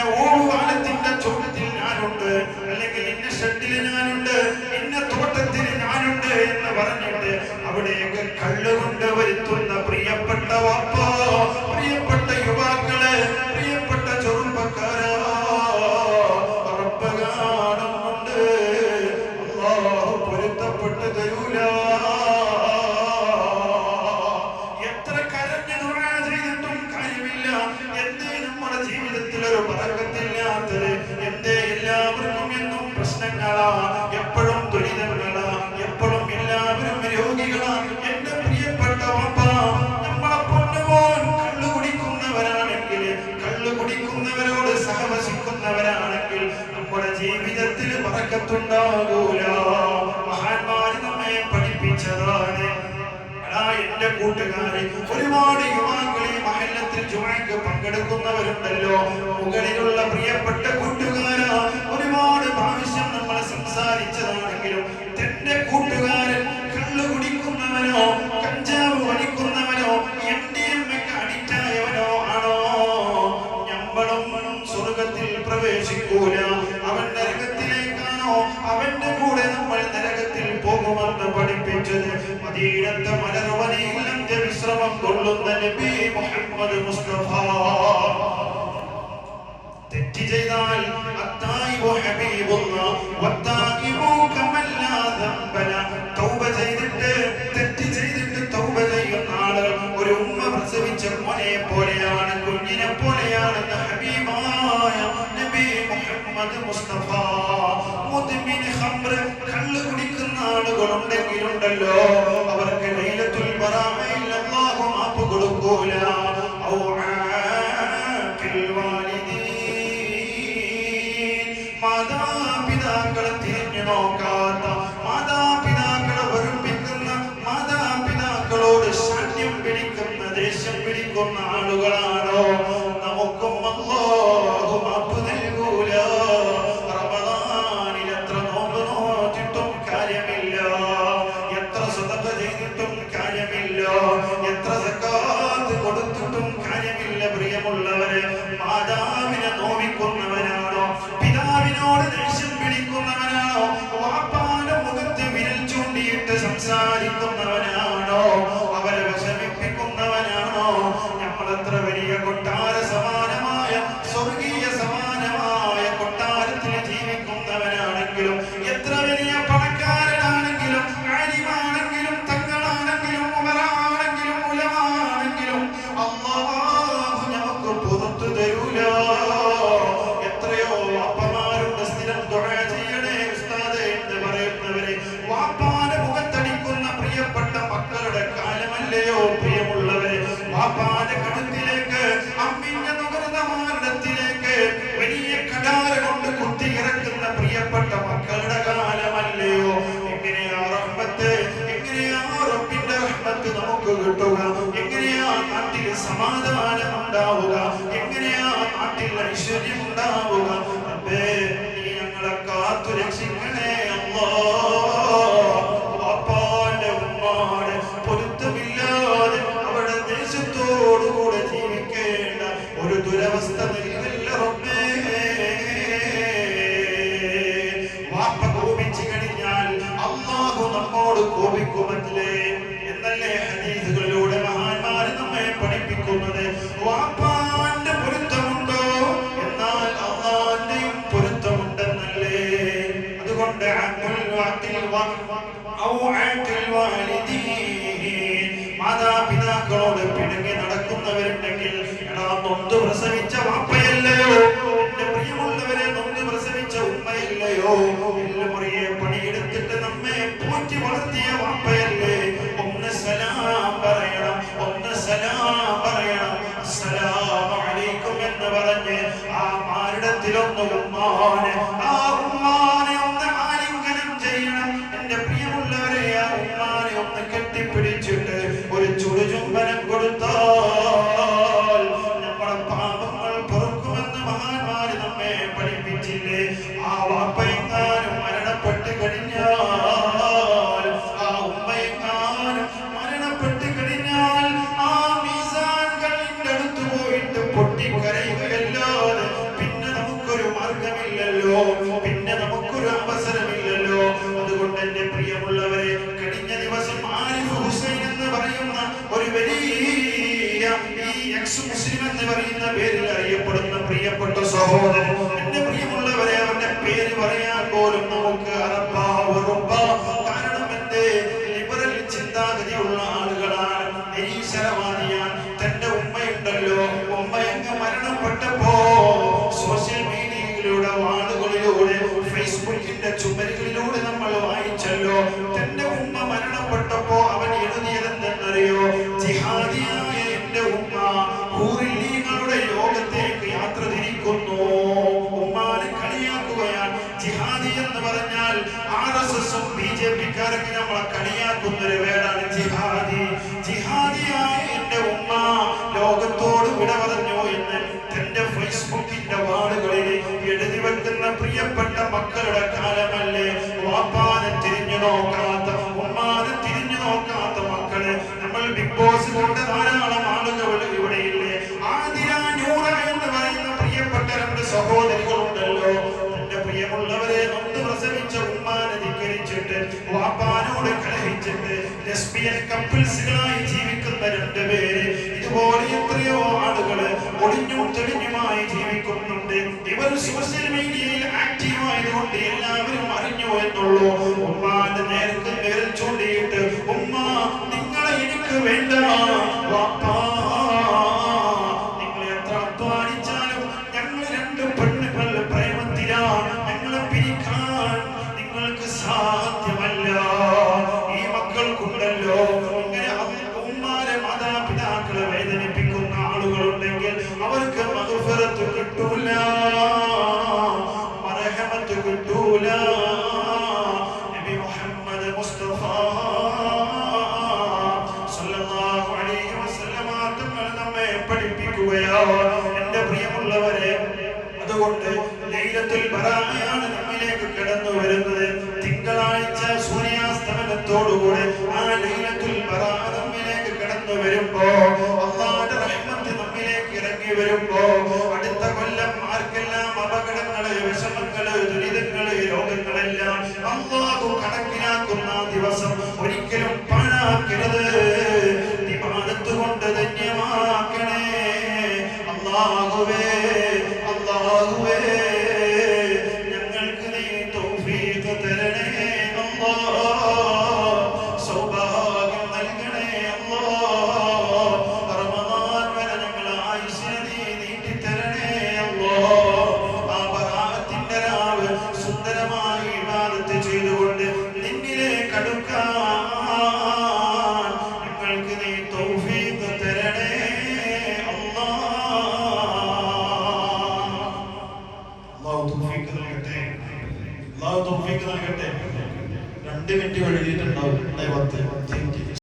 ഇന്ന ഓടുകാലത്തിന്റെ ചോദ്യത്തിൽ ഞാനുണ്ട്. അല്ലെങ്കിൽ ഇന്ന ഷെഡിൽ ഞാനുണ്ട് ഇന്ന തോട്ടത്തിൽ ഞാനുണ്ട് എന്ന് പറഞ്ഞിട്ട് അവിടെയൊക്കെ കള്ളുകൊണ്ട് വരുത്തുന്ന പ്രിയപ്പെട്ട വാപ്പ. നമ്മെ ഒരുപാട് യുവാക്കൾ മഹല്ലത്തിൽ ജുമയ്ക്ക് പങ്കെടുക്കുന്നവരുണ്ടല്ലോ. മുകളിലുള്ള പ്രിയപ്പെട്ട കൂട്ടുകാരാ ഒരുപാട് പ്രാവശ്യം നമ്മൾ സംസാരിച്ചതാണെങ്കിലും എന്റെ കൂട്ടുകാരൻ നബി മുഹമ്മദ് മുസ്തഫ. ചെയ്താൽ ഹബീബുള്ള ദംബന തൗബ ചെയ്തിട്ട് ചെയ്തിട്ട് തൗബ ചെയ്യുന്ന ഒരു പോലെയാണ് കുഞ്ഞിനെ നബി മുഹമ്മദ് മുസ്തഫ. ഖംർ കള്ള് കുടിക്കുന്ന അവർക്ക് ലൈലത്തുൽ അല്ലാഹു Hola. ജീവിക്കുന്നവനാണെങ്കിലും പൊരുത്തമില്ലാതെ അവിടെ ദേശത്തോടുകൂടെ ജീവിക്കേണ്ട ഒരു ദുരവസ്ഥ നൽകല്ല നൊന്ത് പ്രസവിച്ച വാപ്പയല്ലയോ? എന്റെ പ്രിയമുള്ളവരെ നൊന്ത് പ്രസവിച്ച ഉമ്മയല്ലയോ? എല്ലുമുറിയെ പണിയെടുത്തിട്ട് നമ്മെ പോറ്റി വളർത്തിയ വാപ്പയല്ലേ? ഒന്ന് സലാം പറയണം ഒന്ന് സലാം പറയണം. അസ്സലാമു അലൈക്കും എന്ന് പറഞ്ഞ് ആ മാരിടത്തിലൊന്ന് ഉമ്മാനെ നമ്മെ പഠിപ്പിച്ചില്ലേ? ആ വാപ്പയെങ്ങാനും മരണപ്പെട്ട് കഴിഞ്ഞാൽ ആ ഉമ്മയെങ്ങാനും മരണപ്പെട്ട് കഴിഞ്ഞാൽ ആ മീസാൻകളിന്റെ അടുത്ത് പോയിട്ട് പൊട്ടി കരയുകയല്ലാതെ പിന്നെ നമുക്കൊരു മാർഗമില്ലല്ലോ പിന്നെ സഹോദരൻ എന്റെ പ്രിയമുള്ളവരെ അവന്റെ പേര് പറയാൻ പോലും നമുക്ക് കാരണം എന്റെ ലിബറൽ ചിന്താഗതിയുള്ള ആളുകളാണ്. നിരീശ്വരവാദിയാണ്. തന്റെ ഉമ്മയുണ്ടല്ലോ. ഉമ്മ അങ്ങ് മരണപ്പെട്ടപ്പോ സോഷ്യൽ മീഡിയയിലൂടെ ആളുകളിലൂടെ ഫേസ്ബുക്കിന്റെ ചുമരുകളിലൂടെ നമ്മൾ വായിച്ചല്ലോ. തന്റെ ഒരു വേടാണ് ജിഹാദി. ജിഹാദിയായ എന്റെ ഉമ്മ ലോകത്തോട് വിട പറഞ്ഞു എന്ന് തന്റെ ഫേസ്ബുക്കിന്റെ വാളുകളിൽ എഴുതി വെക്കുന്ന പ്രിയപ്പെട്ട മക്കളുടെ കാലമല്ലേ? വാപ്പാനെ തിരിഞ്ഞു നോക്കാത്ത ഉമ്മാനെ തിരിഞ്ഞു നോക്കാത്ത മക്കൾ നമ്മൾ ബിഗ് ബോസ് കൊണ്ട് ധാരാളം കലഹിച്ചിട്ട് ലെസ്ബിയൻ കപ്പിൾസുകളായി ജീവിക്കുന്ന രണ്ടുപേര് ഇതുപോലെ എത്രയോ ആളുകൾ ഒളിഞ്ഞും തെളിഞ്ഞുമായി ജീവിക്കുന്നുണ്ട്. ഇവർ സോഷ്യൽ മീഡിയയിൽ ആക്റ്റീവ് ആയതുകൊണ്ട് എല്ലാവരും അറിഞ്ഞു എന്നുള്ളൂ. ഉമ്മാന്റെ നേരത്തെ വിരൽ ചൂണ്ടിയിട്ട് ഉമ്മ നിങ്ങളെ എനിക്ക് വേണ്ട കിട്ടൂല. മറഹമത്ത് കിട്ടൂല. നബി മുഹമ്മദ് മുസ്തഫ സല്ലല്ലാഹു അലൈഹി വസല്ലമ നമ്മെ പഠിപ്പിക്കുകയാണ്. എന്റെ പ്രിയമുള്ളവരെ അതുകൊണ്ട് ലൈലത്തുൽ ബറാഅയാണ് നമ്മിലേക്ക് കടന്നു വരുന്നത്. തിങ്കളാഴ്ച സൂര്യാസ്തമനത്തോടുകൂടെ ആ ലൈലത്തുൽ ബറാഅ നമ്മിലേക്ക് കടന്നു വരുമ്പോ അള്ളാഹുവിന്റെ റഹ്മത്ത് നമ്മിലേക്ക് ഇറങ്ങി വരുമ്പോ അടുത്ത കൊല്ലം ആർക്കെല്ലാം അപകടങ്ങൾ വിഷമങ്ങൾ ദുരിതങ്ങൾ രോഗങ്ങളെല്ലാം അള്ളാഹു കണക്കിലാക്കുന്ന ദിവസം അല്ലാഹു തൗഫീഖ് നൽകട്ടെ